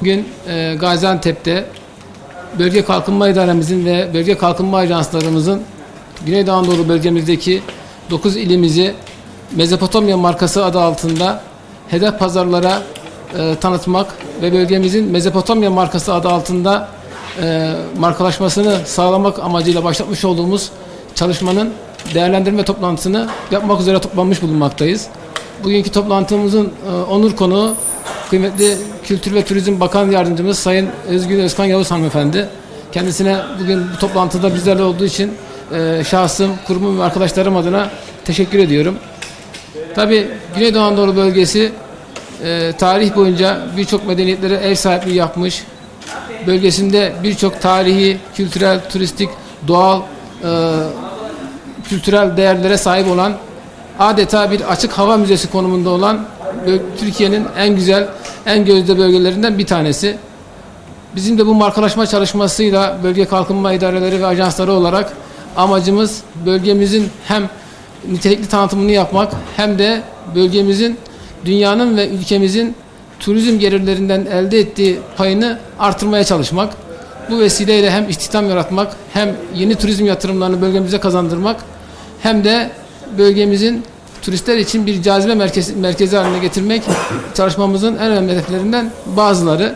Bugün e, Gaziantep'te Bölge Kalkınma İdaremizin ve Bölge Kalkınma Ajanslarımızın Güneydoğu Anadolu bölgemizdeki 9 ilimizi Mezopotamya markası adı altında hedef pazarlara e, tanıtmak ve bölgemizin Mezopotamya markası adı altında e, markalaşmasını sağlamak amacıyla başlatmış olduğumuz çalışmanın değerlendirme toplantısını yapmak üzere toplanmış bulunmaktayız. Bugünkü toplantımızın e, onur konuğu kıymetli Kültür ve Turizm Bakan Yardımcımız Sayın Özgür Özkan Yavuz hanımefendi. Kendisine bugün bu toplantıda bizlerle olduğu için e, şahsım, kurumum ve arkadaşlarım adına teşekkür ediyorum. Tabii Güneydoğu Anadolu bölgesi e, tarih boyunca birçok medeniyetlere ev sahipliği yapmış. Bölgesinde birçok tarihi, kültürel, turistik, doğal, kültürel değerlere sahip olan adeta bir açık hava müzesi konumunda olan Türkiye'nin en güzel, en gözde bölgelerinden bir tanesi. Bizim de bu markalaşma çalışmasıyla bölge kalkınma idareleri ve ajansları olarak amacımız bölgemizin hem nitelikli tanıtımını yapmak hem de bölgemizin dünyanın ve ülkemizin turizm gelirlerinden elde ettiği payını artırmaya çalışmak. Bu vesileyle hem istihdam yaratmak hem yeni turizm yatırımlarını bölgemize kazandırmak hem de bölgemizin turistler için bir cazibe merkezi, merkezi haline getirmek çalışmamızın en önemli hedeflerinden bazıları.